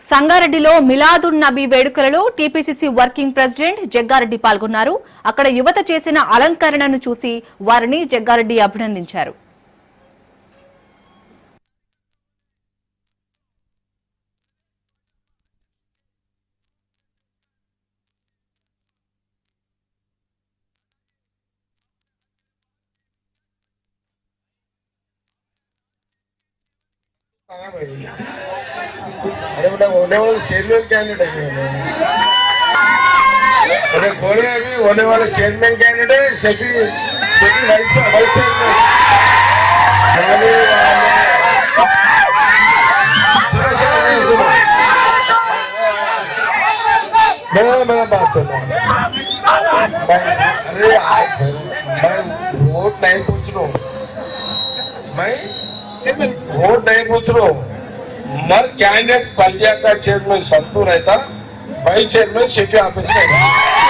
సంగారెడ్డిలో మిలాదున్ నబీ వేడుకలలో TPCC working president Jaggareddy పాల్గొన్నారు. అక్కడ యువత చేసిన అలంకరణను చూసి వారిని జగ్గారెడ్డి అభినందించారు. कहाँ भाई अरे बेटा होने वाले चेयरमैन कैंडिडेट है अरे बोले अभी होने वाले chairman candidate Shafi Shafi vice vice chairman आने वाले सुनो सुनो सुनो मैं मैं बात सुनो मैं अरे आज मैं वोट नहीं पूछ रहा हूँ मैं वोट नहीं पूछ रहा हूँ मर कैंडिडेट बलिया का चेयरमैन संतू रहता भाई चेयरमैन शेखी ऑफिस में रहता।